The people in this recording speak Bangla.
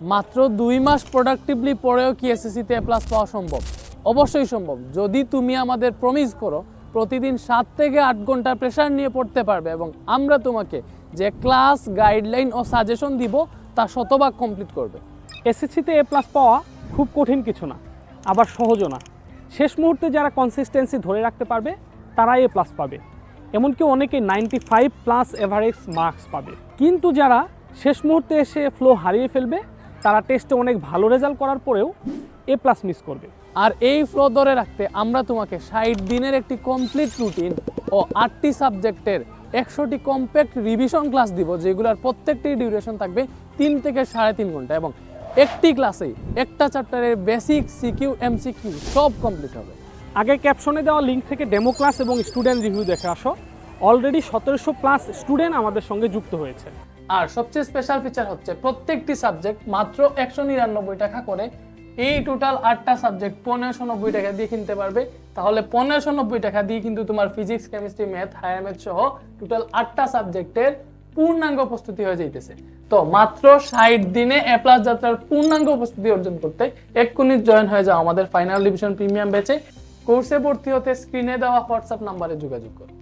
মাত্র দুই মাস প্রোডাক্টিভলি পরেও কি এসএসসিতে প্লাস পাওয়া সম্ভব? অবশ্যই সম্ভব। যদি তুমি আমাদের প্রমিস করো, প্রতিদিন সাত থেকে আট ঘণ্টার প্রেশার নিয়ে পড়তে পারবে এবং আমরা তোমাকে যে ক্লাস গাইডলাইন ও সাজেশন দিব, তা শতভাগ কমপ্লিট করবে। এসএসসিতে এ প্লাস পাওয়া খুব কঠিন কিছু না, আবার সহজও না। শেষ মুহূর্তে যারা কনসিস্টেন্সি ধরে রাখতে পারবে তারা এ প্লাস পাবে। এমনকি অনেকে ninety five plus average marks পাবে। কিন্তু যারা শেষ মুহূর্তে এসে ফ্লো হারিয়ে ফেলবে তারা টেস্টে অনেক ভালো রেজাল্ট করার পরেও এ প্লাস মিস করবে। আর এই ফ্লো ধরে রাখতে আমরা তোমাকে ষাট দিনের একটি কমপ্লিট রুটিন ও আটটি সাবজেক্টের একশোটি কম্প্যাক্ট রিভিশন ক্লাস দিব, যেগুলোর প্রত্যেকটি ডিউরেশন থাকবে তিন থেকে সাড়ে তিন ঘণ্টা এবং একটি ক্লাসেই একটা চ্যাপ্টারের বেসিক সিকিউ এমসিকিউ সব কমপ্লিট হবে। আগে ক্যাপশনে দেওয়া লিঙ্ক থেকে ডেমো ক্লাস এবং স্টুডেন্ট রিভিউ দেখে আসো। অলরেডি সতেরোশো প্লাস স্টুডেন্ট আমাদের সঙ্গে যুক্ত হয়েছে। আর সবচেয়ে স্পেশাল ফিচার হচ্ছে প্রত্যেকটি সাবজেক্ট মাত্র একশো নিরানব্বই টাকা করে। এই টোটাল আটটা সাবজেক্ট পনেরোশো নব্বই টাকা দিয়ে কিনতে পারবে। তাহলে পনেরোশো নব্বই টাকা দিয়ে কিন্তু তোমার physics chemistry math higher math সহ টোটাল আটটা সাবজেক্টের পূর্ণাঙ্গ প্রস্তুতি হয়ে যাইতেছে। তো মাত্র ষাট দিনে এ প্লাস যাত্রার পূর্ণাঙ্গ উপস্থিতি অর্জন করতে এক্ষুনি জয়েন হয়ে যাও আমাদের ফাইনাল ডিভিশন প্রিমিয়াম ব্যাচে কোর্সে ভর্তি হতে স্ক্রিনে দেওয়া হোয়াটসঅ্যাপ নাম্বারে যোগাযোগ করো।